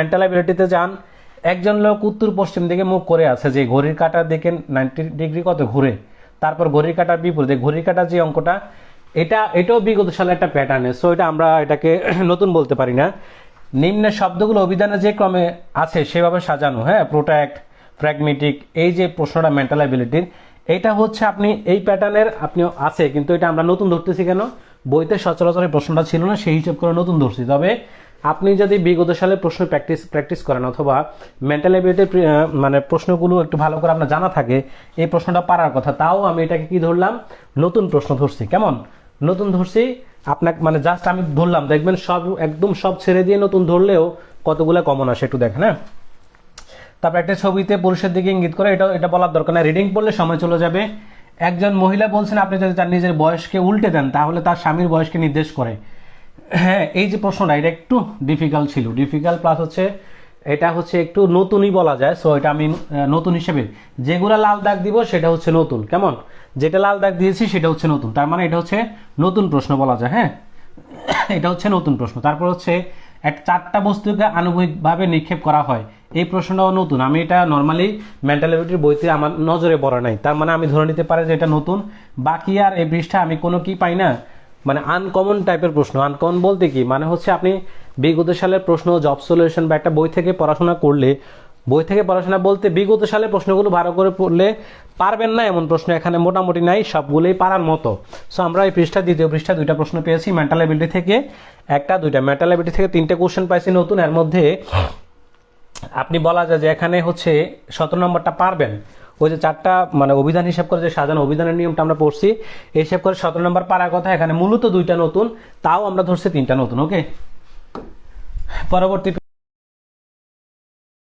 Mental অ্যাবিলিটিতে যান। একজন লোক উত্তর পশ্চিম দিকে মুখ করে আছে, যে ঘড়ির কাঁটার দিকে নাইনটি ডিগ্রি কত ঘুরে। তারপর ঘড়ির কাঁটার বিপরীতে ঘড়ির কাঁটার যে অঙ্কটা, এটা, এটাও বিগত সালে একটা প্যাটার্নে সো এটা আমরা এটাকে নতুন বলতে পারি না। নিম্নের শব্দগুলো অভিধানে যে ক্রমে আছে, সেভাবে সাজানো হ্যাঁ? প্রোট্যাক্ট ফ্র্যাগমেটিক এই যে প্রশ্নটা মেন্টাল অ্যাবিলিটির এটা হচ্ছে আপনি, এই প্যাটার্নের আপনি আছে, কিন্তু এটা আমরা নতুন ধরতেছি কেন? বইতে সচরাচর প্রশ্নটা ছিল না, সেই হিসাব করে নতুন ধরছি। তবে আপনি যদি বিগত সালে প্রশ্ন প্র্যাকটিস প্র্যাকটিস করেন অথবা মেন্টাল অ্যাবিলিটির মানে প্রশ্নগুলো একটু ভালো করে আপনার জানা থাকে, এই প্রশ্নটা পারার কথা, তাও আমি এটাকে কি ধরলাম? নতুন প্রশ্ন ধরছি। কেমন? নতুন ধরছি, আপনাকে মানে জাস্ট আমি ধরলাম, দেখবেন সব, একদম সব ছেড়ে দিয়ে নতুন ধরলেও কতগুলো কমন আসে একটু দেখেন হ্যাঁ? তারপর একটা ছবিতে পুরুষের দিকে ইঙ্গিত করে, এটা এটা বলার দরকার না রিডিং পড়লে সময় চলে যাবে। একজন মহিলা বলছেন, আপনি যদি তার নিজের বয়সকে উল্টে দেন, তাহলে তার স্বামীর বয়সকে নির্দেশ করে। হ্যাঁ এই যে প্রশ্নটা, এটা একটু ডিফিকাল্ট ছিল। ডিফিকাল্ট প্লাস হচ্ছে, এটা হচ্ছে একটু নতুনই বলা যায় সো এটা আমি নতুন হিসেবে। যেগুলো লাল দাগ দিব, সেটা হচ্ছে নতুন, কেমন? যেটা লাল দাগ দিয়েছি, সেটা হচ্ছে নতুন। তার মানে এটা হচ্ছে নতুন প্রশ্ন বলা যায় হ্যাঁ? এটা হচ্ছে নতুন প্রশ্ন। তারপর হচ্ছে, এক চারটা বস্তুকে আনুভূমিকভাবে নিক্ষেপ করা হয়। এই প্রশ্নটাও নতুন। আমি এটা নর্মালি মেন্টাল অ্যাবিলিটির বইতে আমার নজরে পড়ে নাই। তার মানে আমি ধরে নিতে পারি যে এটা নতুন। বাকি আর এই পৃষ্ঠা আমি কোনো কি পাই না। মানে আনকমন টাইপের প্রশ্ন। আনকমন বলতে কি? মানে হচ্ছে আপনি বিগত সালের প্রশ্ন জব সলিউশন বা একটা বই থেকে পড়াশোনা করলে বই থেকে পড়াশোনা বলতে বিগত সালের প্রশ্নগুলো ভালো করে পড়লে পারবেন না এমন প্রশ্ন এখানে মোটামুটি নাই সবগুলোই পারার মতো। সো আমরা এই পৃষ্ঠা দ্বিতীয় পৃষ্ঠা দুইটা প্রশ্ন পেয়েছি মেন্টাল অ্যাবিলিটি থেকে একটা দুইটা। মেন্টাল অ্যাবিলিটি থেকে তিনটে কোশ্চেন পাইছি নতুন এর মধ্যে আপনি বলা যায় যে এখানে হচ্ছে সতেরো নম্বরটা পারবেন। ওই যে চারটা মানে অভিধান হিসাব করে যে সাজানো অভিধানের নিয়মটা আমরা পড়ছি হিসাব করে সতেরো নম্বর পাড়ার কথা, এখানে মূলত দুইটা নতুন, তাও আমরা ধরছি তিনটা নতুন ওকে পরবর্তী